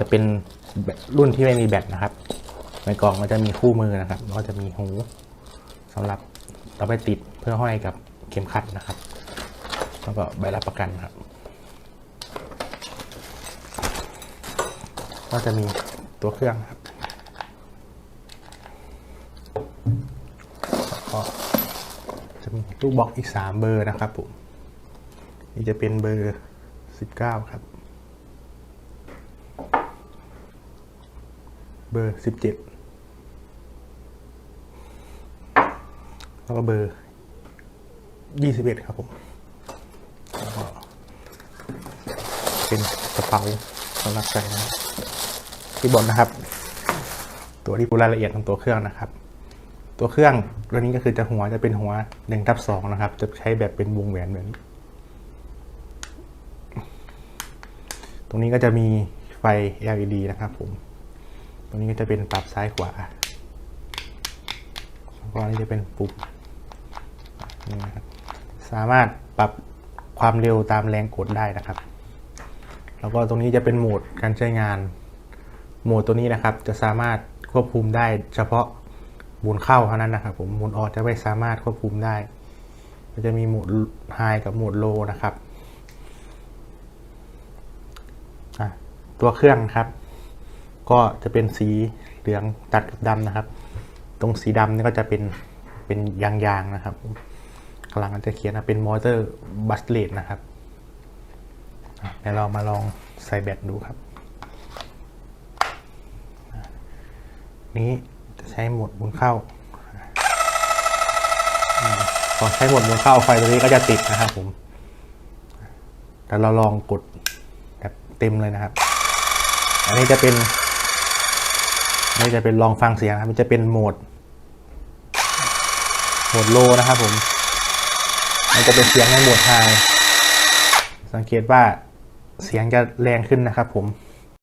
จะเป็นรุ่นที่ไม่มีแบตนะครับ ในกล่องมันจะมีคู่มือนะครับแล้วก็จะมีหูสำหรับเราไปติดเพื่อห้อยกับเข็มขัดนะครับ แล้วก็ใบรับประกันครับ ก็จะมีตัวเครื่องครับแล้วก็จะมีลูกบล็อกอีก 3 เบอร์นะครับผม นี่จะเป็นเบอร์ 19 ครับ เบอร์17แล้วก็เบอร์21ครับผมแล้วก็เป็นกระเป๋าสำหรับใส่ที่บนนะครับ ตัวที่ดูรายละเอียดของตัวเครื่องนะครับ ตัวเครื่องตัวนี้ก็คือจะหัวจะเป็นหัว1ทับ2นะครับ จะใช้แบบเป็นวงแหวนแบบนี้ตรงนี้ก็จะมีไฟ LED นะครับผม ตรงนี้ก็จะเป็นปรับซ้ายขวาแล้วก็นนี้จะเป็นปุ่มนี่นะครับสามารถปรับความเร็วตามแรงกดได้นะครับ แล้วก็ตรงนี้จะเป็นโหมดการใช้งาน โหมดตัวนี้นะครับ จะสามารถควบคุมได้เฉพาะหมุนเข้าเท่านั้นนะครับ ผมหมุนออกจะไม่สามารถควบคุมได้มันจะมีโหมดไฮกับโหมดโลนะครับ ตัวเครื่องครับ ก็จะเป็นสีเหลืองตัดกับดำนะครับ ตรงสีดำนี่ก็จะเป็นเป็นยางๆนะครับกำลังจะเขียนว่าเป็นมอเตอร์บัสเลตนะครับเดี๋ยวเรามาลองใส่แบตดูครับ นี้จะใช้หมดหมุนเข้าพอใช้หมดหมุนเข้าไฟตัวนี้ก็จะติดนะครับผมแต่เราลองกดแบบเต็มเลยนะครับ อันนี้จะเป็น นี่จะเป็นลองฟังเสียงนะครับมันจะเป็นโหมด โหมดโลนะครับผม มันจะเป็นเสียงในโหมดไฮสังเกตว่าเสียงจะแรงขึ้นนะครับผม